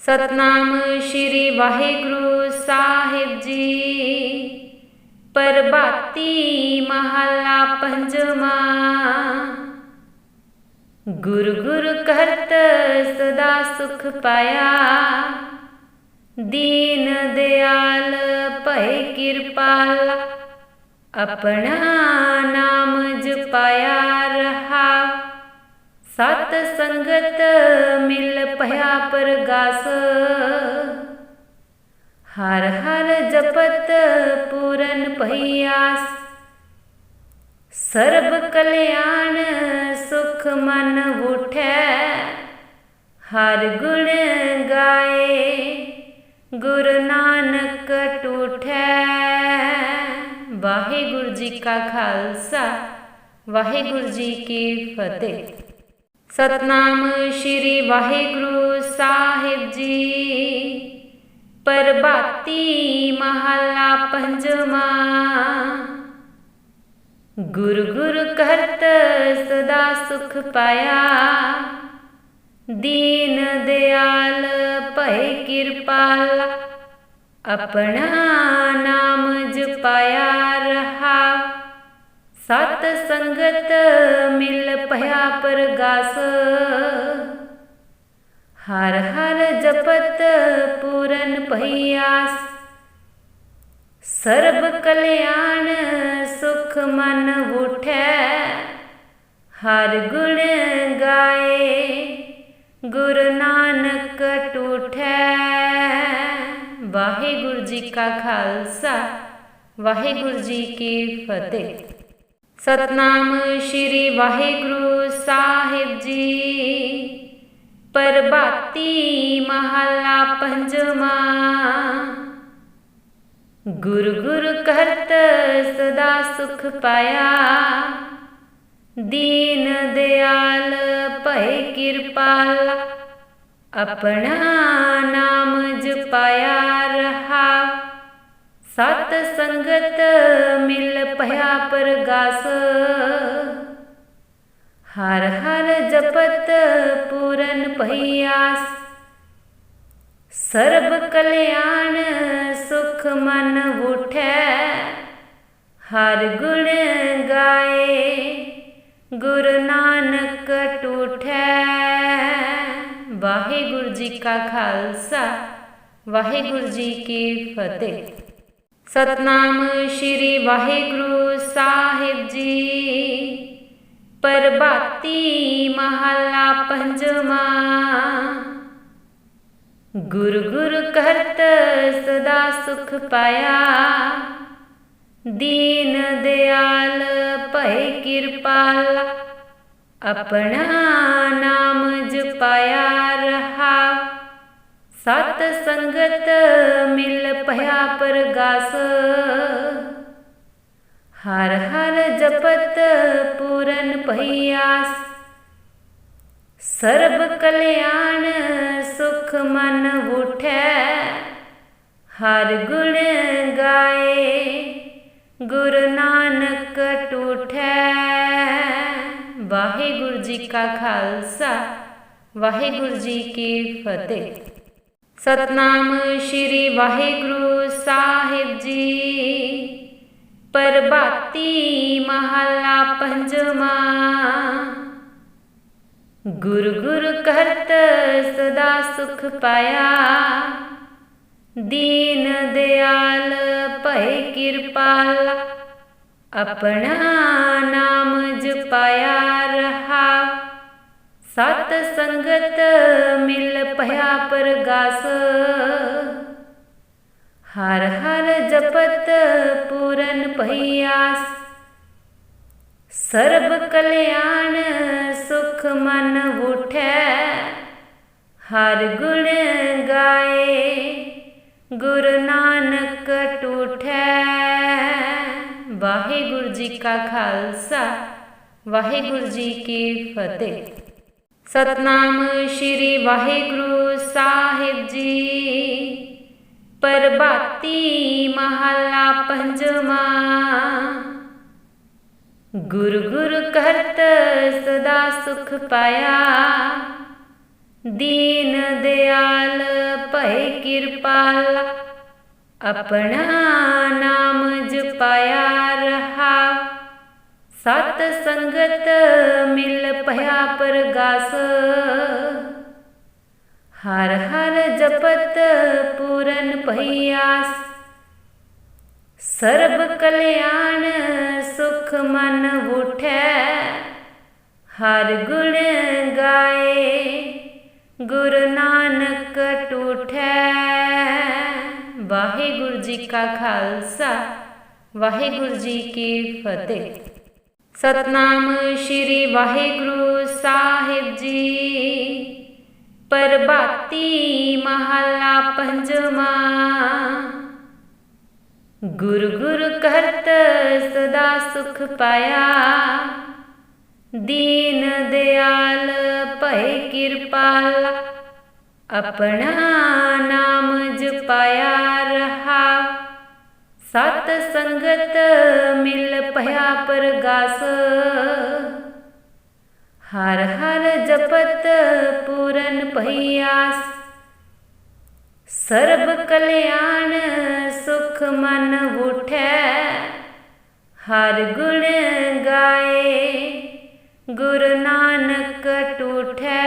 ਸਤਨਾਮ ਸ੍ਰੀ ਵਾਹਿਗੁਰੂ ਸਾਹਿਬ ਜੀ। ਪਰਬਾਤੀ ਮਹਲਾ ਪੰਜਵਾ। ਗੁਰ ਗੁਰ ਕਰਤ ਸਦਾ ਸੁਖ ਪਾਇਆ। ਦੀਨ ਦਿਆਲ ਭੈ ਕਿਰਪਾਲ। ਆਪਣਾ ਨਾਮ ਜਪਾਇਆ ਰਹਾ। ਸਤ ਸੰਗਤ ਮਿਲ ਭਇਆ ਪ੍ਰਗਾਸ। ਹਰ ਹਰ ਜਪਤ ਪੂਰਨ ਭਈਆਸ। ਸਰਬ ਕਲਿਆਣ ਸੁਖ ਮਨ ਉਠੈ। ਹਰ ਗੁਣ ਗਾਏ ਗੁਰ ਨਾਨਕ ਟੂਠੈ। ਵਾਹਿਗੁਰੂ ਜੀ ਕਾ ਖਾਲਸਾ, ਵਾਹਿਗੁਰੂ ਜੀ ਕੀ ਫਤਿਹ। ਸਤਨਾਮ ਸ੍ਰੀ ਵਾਹਿਗੁਰੂ ਸਾਹਿਬ ਜੀ। ਪਰਬਾਤੀ ਮਹਲਾ ਪੰਜਵਾ। ਗੁਰ ਗੁਰ ਕਰਤ ਸਦਾ ਸੁਖ ਪਾਇਆ। ਦੀਨ ਦਿਆਲ ਭੈ ਕਿਰਪਾਲ। ਆਪਣਾ ਨਾਮ ਜਪਾਇਆ ਰਹਾ। ਸਤ ਸੰਗਤ ਮਿਲ ਭਇਆ ਪ੍ਰਗਾਸ। ਹਰ ਹਰ ਜਪਤ ਪੂਰਨ ਭਈਆਸ। ਸਰਬ ਕਲਿਆਣ ਸੁਖ ਮਨ ਉਠੈ। ਹਰ ਗੁਣ ਗਾਏ ਗੁਰ ਨਾਨਕ ਟੂਠੈ। ਵਾਹਿਗੁਰੂ ਜੀ ਕਾ ਖਾਲਸਾ, ਵਾਹਿਗੁਰੂ ਜੀ ਕੀ ਫਤਿਹ। ਸਤਨਾਮ ਸ੍ਰੀ ਵਾਹਿਗੁਰੂ ਸਾਹਿਬ ਜੀ। ਪਰਬਾਤੀ ਮਹਲਾ ਪੰਜਵਾ। ਗੁਰ ਗੁਰ ਕਰਤ ਸਦਾ ਸੁਖ ਪਾਇਆ। ਦੀਨ ਦਿਆਲ ਭੈ ਕਿਰਪਾਲ। ਆਪਣਾ ਨਾਮ ਜਪਾਇਆ ਰਹਾ। ਸਤ ਸੰਗਤ ਮਿਲ ਭਇਆ ਪ੍ਰਗਾਸ। ਹਰ ਹਰ ਜਪਤ ਪੂਰਨ ਭਈਆਸ। ਸਰਬ ਕਲਿਆਣ ਸੁਖ ਮਨ ਉਠੈ। ਹਰ ਗੁਣ ਗਾਏ ਗੁਰ ਨਾਨਕ ਟੂਠੈ। ਵਾਹਿਗੁਰੂ ਜੀ ਕਾ ਖਾਲਸਾ, ਵਾਹਿਗੁਰੂ ਜੀ ਕੀ ਫਤਿਹ। ਸਤਨਾਮ ਸ੍ਰੀ ਵਾਹਿਗੁਰੂ ਸਾਹਿਬ ਜੀ। ਪਰਬਾਤੀ ਮਹਲਾ ਪੰਜਵਾ। ਗੁਰ ਗੁਰ ਕਰਤ ਸਦਾ ਸੁਖ ਪਾਇਆ। ਦੀਨ ਦਿਆਲ ਭੈ ਕਿਰਪਾਲ। ਆਪਣਾ ਨਾਮ ਜਪਾਇਆ ਰਹਾ। ਸਤ ਸੰਗਤ ਪ੍ਰਗਾਸ ਹਰ ਹਰ ਜਪਤ ਪੂਰਨ ਭਈਆਸ। ਸਰਬ ਕਲਿਆਣ ਸੁਖ ਮਨ ਉਠੈ। ਹਰ ਗੁਣ ਗਾਏ ਗੁਰ ਨਾਨਕ ਟੂਠੈ। ਵਾਹਿਗੁਰੂ ਜੀ ਕਾ ਖਾਲਸਾ, ਵਾਹਿਗੁਰੂ ਜੀ ਕੀ ਫਤਿਹ। ਸਤਨਾਮ ਸ੍ਰੀ ਵਾਹਿਗੁਰੂ ਸਾਹਿਬ ਜੀ। ਪਰਬਾਤੀ ਮਹਲਾ ਪੰਜਵਾ। ਗੁਰ ਗੁਰ ਕਰਤ ਸਦਾ ਸੁਖ ਪਾਇਆ। ਦੀਨ ਦਿਆਲ ਭੈ ਕਿਰਪਾਲ। ਆਪਣਾ ਨਾਮ ਜਪਾਇਆ ਰਹਾ। ਸਤ ਸੰਗਤ ਮਿਲ ਭਇਆ ਪ੍ਰਗਾਸ ਹਰ ਹਰ ਜਪਤ ਪੂਰਨ ਭਈਆਸ। ਸਰਬ ਕਲਿਆਣ ਸੁਖ ਮਨ ਉਠੈ। ਹਰ ਗੁਣ ਗਾਏ ਗੁਰ ਨਾਨਕ ਟੂਠੈ। ਵਾਹਿਗੁਰੂ ਜੀ ਕਾ ਖਾਲਸਾ, ਵਾਹਿਗੁਰੂ ਜੀ ਕੀ ਫਤਿਹ। ਸਤਨਾਮ ਸ੍ਰੀ ਵਾਹਿਗੁਰੂ ਸਾਹਿਬ ਜੀ। ਪਰਬਾਤੀ ਮਹਲਾ ਪੰਜਵਾ। ਗੁਰ ਗੁਰ ਕਰਤ ਸਦਾ ਸੁਖ ਪਾਇਆ। ਦੀਨ ਦਿਆਲ ਭਏ ਕਿਰਪਾਲ। ਆਪਣਾ ਨਾਮ ਜਪਾਇਆ ਰਹਾ। ਸਤ ਸੰਗਤ ਮਿਲ ਭਇਆ ਹਰ ਹਰ ਜਪਤ ਪੂਰਨ ਭਈਆਸ। ਸਰਬ ਕਲਿਆਣ ਸੁਖ ਮਨ ਉਠੈ। ਹਰ ਗੁਣ ਗਾਏ ਗੁਰੂ ਨਾਨਕ ਟੂਠੈ। ਵਾਹਿਗੁਰੂ ਜੀ ਕਾ ਖਾਲਸਾ, ਵਾਹਿਗੁਰੂ ਜੀ ਕੀ ਫਤਿਹ। ਸਤਨਾਮ ਸ੍ਰੀ ਵਾਹਿਗੁਰੂ ਸਾਹਿਬ ਜੀ ਪਰਬਾਤੀ ਮਹਲਾ ਪੰਜਵਾ। ਗੁਰ ਗੁਰ ਕਰਤ ਸਦਾ ਸੁਖ ਪਾਇਆ। ਦੀਨ ਦਿਆਲ ਭਏ ਕਿਰਪਾਲ, ਆਪਣਾ ਨਾਮ ਜਪਾਇਆ ਰਹਾ। ਸਤ ਸੰਗਤ ਮਿਲ ਭਇਆ ਪ੍ਰਗਾਸ। ਹਰ ਹਰ ਜਪਤ ਪੂਰਨ ਭਈਆਸ। ਸਰਬ ਕਲਿਆਣ ਸੁਖ ਮਨ ਉਠੈ, ਹਰ ਗੁਣ ਗਾਏ ਗੁਰੂ ਨਾਨਕ ਟੂਠੈ।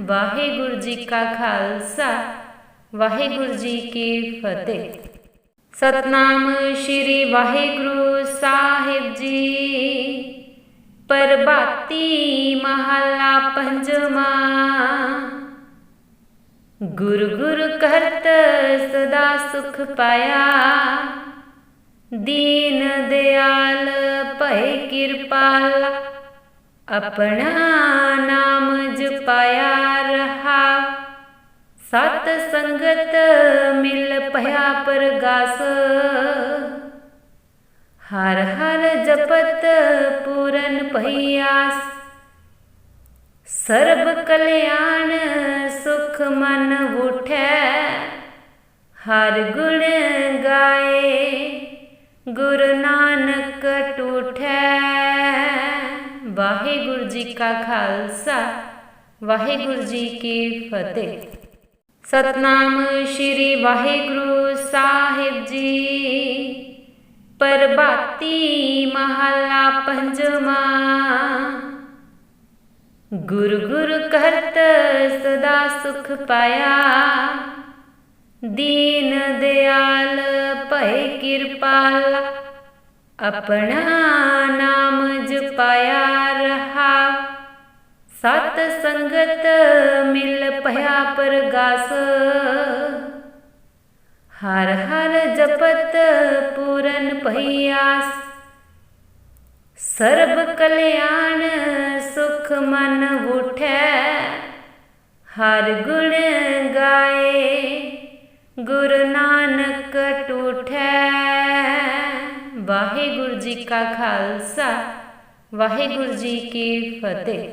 ਵਾਹਿਗੁਰੂ ਜੀ ਕਾ ਖਾਲਸਾ, ਵਾਹਿਗੁਰੂ ਜੀ ਕੀ ਫਤਿਹ। ਸਤਨਾਮ ਸ੍ਰੀ ਵਾਹਿਗੁਰੂ ਸਾਹਿਬ ਜੀ। ਪਰਬਾਤੀ ਮਹਲਾ ਪੰਜਵਾ। ਗੁਰ ਗੁਰ ਕਰਤ ਸਦਾ ਸੁਖ ਪਾਇਆ। ਦੀਨ ਦਿਆਲ ਭਏ ਕਿਰਪਾਲ, ਆਪਣਾ ਨਾਮ ਜਪਾਇਆ ਰਹਾ। ਸਤ ਸੰਗਤ ਮਿਲ ਭਇਆ ਪ੍ਰਗਾਸ। ਹਰ ਹਰ ਜਪਤ ਪੂਰਨ ਭਈਆਸ। ਸਰਬ ਕਲਿਆਣ ਸੁਖ ਮਨ ਉਠੈ, ਹਰ ਗੁਣ ਗਾਏ ਗੁਰੂ ਨਾਨਕ ਟੂਠੈ। ਵਾਹਿਗੁਰੂ ਜੀ ਕਾ ਖਾਲਸਾ, ਵਾਹਿਗੁਰੂ ਜੀ ਕੀ ਫਤਿਹ। ਸਤਨਾਮ ਸ੍ਰੀ ਵਾਹਿਗੁਰੂ ਸਾਹਿਬ ਜੀ। ਪਰਬਾਤੀ ਮਹਲਾ ਪੰਜਵਾ। ਗੁਰ ਗੁਰ ਕਰਤ ਸਦਾ ਸੁਖ ਪਾਇਆ। ਦੀਨ ਦਿਆਲ ਭਏ ਕਿਰਪਾਲ, ਆਪਣਾ ਨਾਮ ਜਪਾਇਆ ਰਹਾ। ਸਤ ਸੰਗਤ ਮਿਲ ਭਇਆ ਪਰਗਾਸ। ਹਰ ਹਰ ਜਪਤ ਪੂਰਨ ਭਈਆਸ। ਸਰਬ ਕਲਿਆਣ ਸੁਖ ਮਨ ਉਠੈ। ਹਰ ਗੁਣ ਗਾਏ ਗੁਰੂ ਨਾਨਕ ਟੂਠੈ। ਵਾਹਿਗੁਰੂ ਜੀ ਕਾ ਖਾਲਸਾ, ਵਾਹਿਗੁਰੂ ਜੀ ਕੀ ਫਤਿਹ।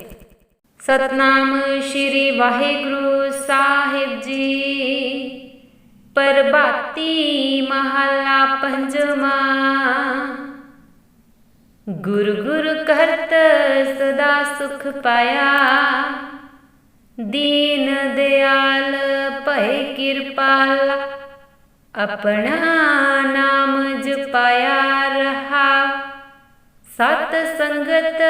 ਸਤਨਾਮ ਸ੍ਰੀ ਵਾਹਿਗੁਰੂ ਸਾਹਿਬ ਜੀ। ਪਰਬਾਤੀ ਮਹਲਾ ਪੰਜਵਾ। ਗੁਰ ਗੁਰ ਕਰਤ ਸਦਾ ਸੁਖ ਪਾਇਆ। ਦੀਨ ਦਿਆਲ ਭਏ ਕਿਰਪਾਲ, ਆਪਣਾ ਨਾਮ ਜਪਾਇਆ ਰਹਾ। ਸਤ ਸੰਗਤ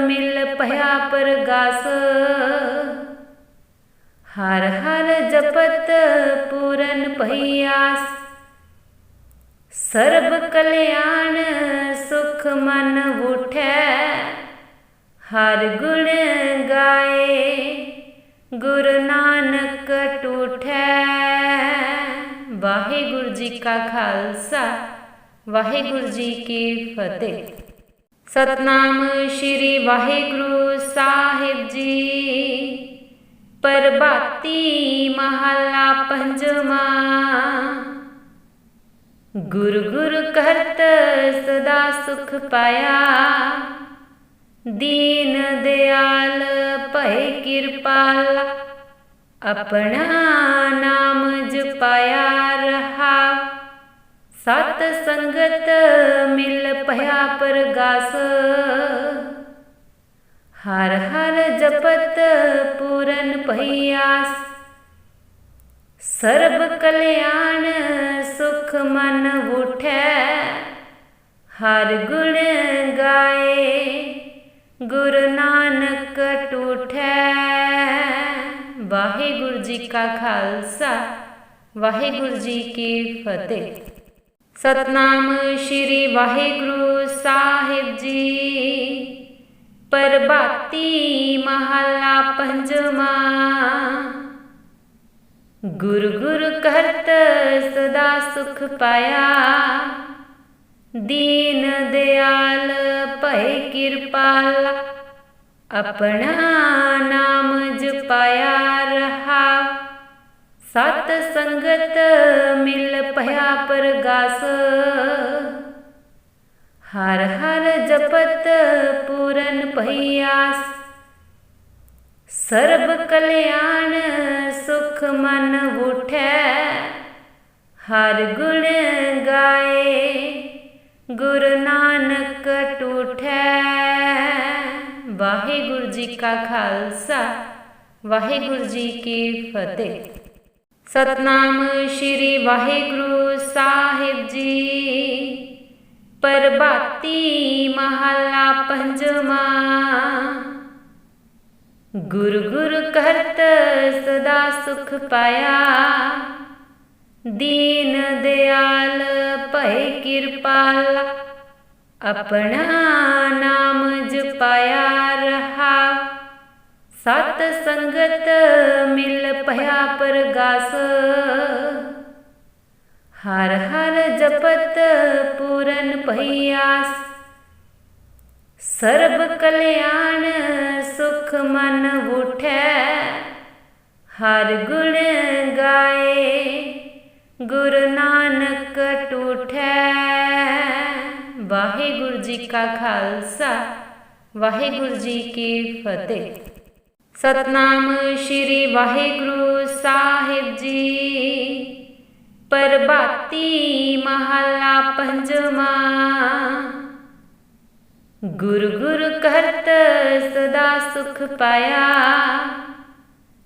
ਮਿਲ ਭਇਆ ਪਰਗਾਸ। ਹਰ ਹਰ ਜਪਤ ਪੂਰਨ ਭਈਆਸ। ਸਰਬ ਕਲਿਆਣ ਸੁਖ ਮਨ ਉਠੈ, ਹਰ ਗੁਣ ਗਾਏ ਗੁਰੂ ਨਾਨਕ ਟੂਠੈ। ਵਾਹਿਗੁਰੂ ਜੀ ਕਾ ਖਾਲਸਾ, ਵਾਹਿਗੁਰੂ ਜੀ ਕੀ ਫਤਿਹ। ਸਤਨਾਮ ਸ੍ਰੀ ਵਾਹਿਗੁਰੂ ਸਾਹਿਬ ਜੀ। ਪਰਬਾਤੀ ਮਹਲਾ ਪੰਜਵਾ। ਗੁਰ ਗੁਰ ਕਰਤ ਸਦਾ ਸੁਖ ਪਾਇਆ। ਦੀਨ ਦਿਆਲ ਭਏ ਕਿਰਪਾਲ, ਆਪਣਾ ਨਾਮ ਜਪਾਇਆ ਰਹਾ। ਸਤ ਸੰਗਤ ਮਿਲ ਭਇਆ ਪ੍ਰਗਾਸ। ਹਰ ਹਰ ਜਪਤ ਪੂਰਨ ਭਈਆਸ ਸਰਬ ਕਲਿਆਣ ਸੁਖ ਮਨ ਉਠੈ, ਹਰ ਗੁਣ ਗਾਏ ਗੁਰ ਨਾਨਕ ਟੂਠੈ। ਵਾਹਿਗੁਰੂ ਜੀ ਕਾ ਖਾਲਸਾ, ਵਾਹਿਗੁਰੂ ਜੀ ਕੀ ਫਤਿਹ। ਸਤਨਾਮ ਸ਼੍ਰੀ ਵਾਹਿਗੁਰੂ ਸਾਹਿਬ ਜੀ। ਪਰਬਾਤੀ ਮਹਲਾ ਪੰਜਵਾ। ਗੁਰ ਗੁਰ ਕਰਤ ਸਦਾ ਸੁਖ ਪਾਇਆ। ਦੀਨ ਦਿਆਲ ਭੈ ਕਿਰਪਾਲ, ਆਪਣਾ ਨਾਮ ਜਪਾਇਆ ਰਹਾ। ਸਤ ਸੰਗਤ ਮਿਲ ਭਇਆ ਪਰਗਾਸ। ਹਰ ਹਰ ਜਪਤ ਪੂਰਨ ਭਈਆਸ। ਸਰਬ ਕਲਿਆਣ ਸੁਖ ਮਨ ਉਠੈ, ਹਰ ਗੁਣ ਗਾਏ ਗੁਰ ਨਾਨਕ ਟੂਠੈ। ਵਾਹਿਗੁਰੂ ਜੀ ਕਾ ਖਾਲਸਾ, ਵਾਹਿਗੁਰੂ ਜੀ ਕੀ ਫਤਿਹ। ਸਤਨਾਮ ਸ਼੍ਰੀ ਵਾਹਿਗੁਰੂ ਸਾਹਿਬ ਜੀ। ਪਰਬਾਤੀ ਮਹਲਾ ਪੰਜਵਾ। ਗੁਰ ਗੁਰ ਕਰਤ ਸਦਾ ਸੁਖ ਪਾਇਆ। ਦੀਨ ਦਿਆਲ ਭੈ ਕਿਰਪਾਲ, ਆਪਣਾ ਨਾਮ ਜਪਾਇਆ ਰਹਾ। ਸਤ ਸੰਗਤ ਮਿਲ ਭਇਆ ਪਰਗਾਸ। ਹਰ ਹਰ ਜਪਤ ਪੂਰਨ ਭਈਆਸ ਸਰਬ ਕਲਿਆਣ ਸੁਖ ਮਨ ਉਠੈ, ਹਰ ਗੁਣ ਗਾਏ ਗੁਰ ਨਾਨਕ ਟੂਠੈ। ਵਾਹਿਗੁਰੂ ਜੀ ਕਾ ਖਾਲਸਾ, ਵਾਹਿਗੁਰੂ ਜੀ ਕੀ ਫਤਿਹ। ਸਤਨਾਮ ਸ਼੍ਰੀ ਵਾਹਿਗੁਰੂ ਸਾਹਿਬ ਜੀ। ਪਰਬਾਤੀ ਮਹਲਾ ਪੰਜਵਾ। ਗੁਰ ਗੁਰ ਕਰਤ ਸਦਾ ਸੁਖ ਪਾਇਆ।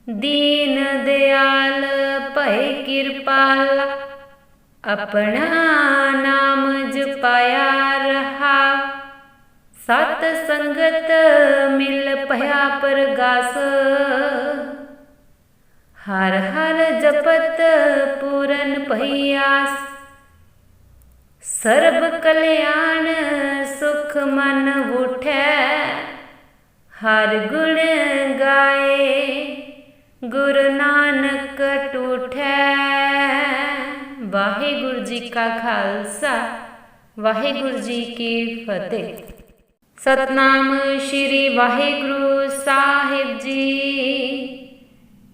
ਦੀਨ ਦਿਆਲ ਭੈ ਕਿਰਪਾਲ, ਆਪਣਾ ਨਾਮ ਜਪਾਇਆ ਰਹਾ। ਸਤ ਸੰਗਤ ਮਿਲ ਭਇਆ ਪ੍ਰਗਾਸ। ਹਰ ਹਰ ਜਪਤ ਪੂਰਨ ਭਈਆਸ ਸਰਬ ਕਲਿਆਣ ਸੁਖ ਮਨ ਉਠੈ, ਹਰ ਗੁਣ ਗਾਏ ਗੁਰ ਨਾਨਕ ਟੂਠੈ। ਵਾਹਿਗੁਰੂ ਜੀ ਕਾ ਖਾਲਸਾ, ਵਾਹਿਗੁਰੂ ਜੀ ਕੀ ਫਤਿਹ। ਸਤਨਾਮ ਸ਼੍ਰੀ ਵਾਹਿਗੁਰੂ ਸਾਹਿਬ ਜੀ।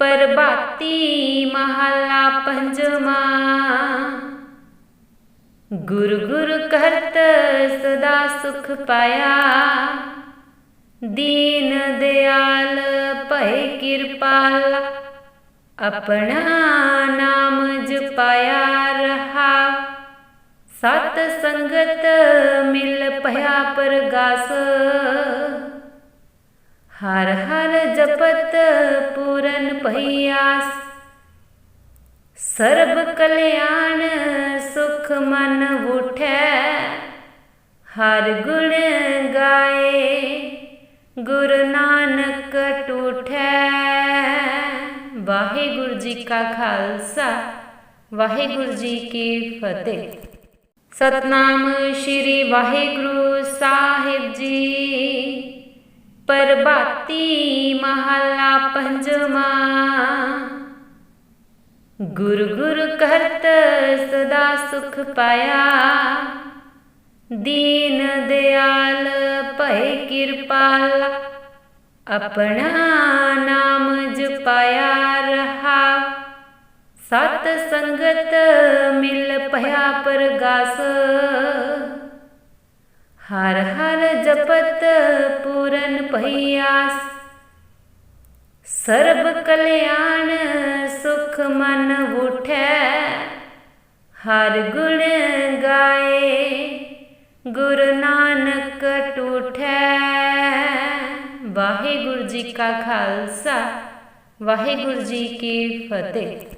ਪਰਬਾਤੀ ਮਹਲਾ ਪੰਜਵਾ। ਗੁਰ ਗੁਰ ਕਰਤ ਸਦਾ ਸੁਖ ਪਾਇਆ। ਦੀਨ ਦਿਆਲ ਭੈ ਕਿਰਪਾਲ, ਆਪਣਾ ਨਾਮ ਜਪਾਇਆ ਰਹਾ। ਸਤ ਸੰਗਤ ਮਿਲ ਭਇਆ ਪ੍ਰਗਾਸ। ਹਰ ਹਰ ਜਪਤ ਪੂਰਨ ਭਈਆਸ। ਸਰਬ ਕਲਿਆਣ ਸੁਖ ਮਨ ਉਠੈ, ਹਰ ਗੁਣ ਗਾਏ ਗੁਰ ਨਾਨਕ ਟੂਠੈ। ਵਾਹਿਗੁਰੂ ਜੀ ਕਾ ਖਾਲਸਾ, ਵਾਹਿਗੁਰੂ ਜੀ ਕੀ ਫਤਿਹ। ਸਤਨਾਮ ਸ਼੍ਰੀ ਵਾਹਿਗੁਰੂ ਸਾਹਿਬ ਜੀ। ਪਰਬਾਤੀ ਮਹਲਾ ਪੰਜਵਾ। ਗੁਰ ਗੁਰ ਕਰਤ ਸਦਾ ਸੁਖ ਪਾਇਆ। ਦੀਨ ਦਿਆਲ ਭੈ ਕਿਰਪਾਲ, ਆਪਣਾ ਨਾਮ ਜਪਾਇਆ ਰਹਾ। ਸਤ ਸੰਗਤ ਮਿਲ ਭਇਆ ਪ੍ਰਗਾਸ। ਹਰ ਹਰ ਜਪਤ ਪੂਰਨ ਭਈਆਸ। ਸਰਬ ਕਲਿਆਣ ਸੁਖ ਮਨ ਉਠੈ, ਹਰ ਗੁਣ ਗਾਏ ਗੁਰ ਨਾਨਕ ਟੂਠੈ। ਵਾਹਿਗੁਰੂ ਜੀ ਕਾ ਖਾਲਸਾ, ਵਾਹਿਗੁਰੂ ਜੀ ਕੀ ਫਤਿਹ।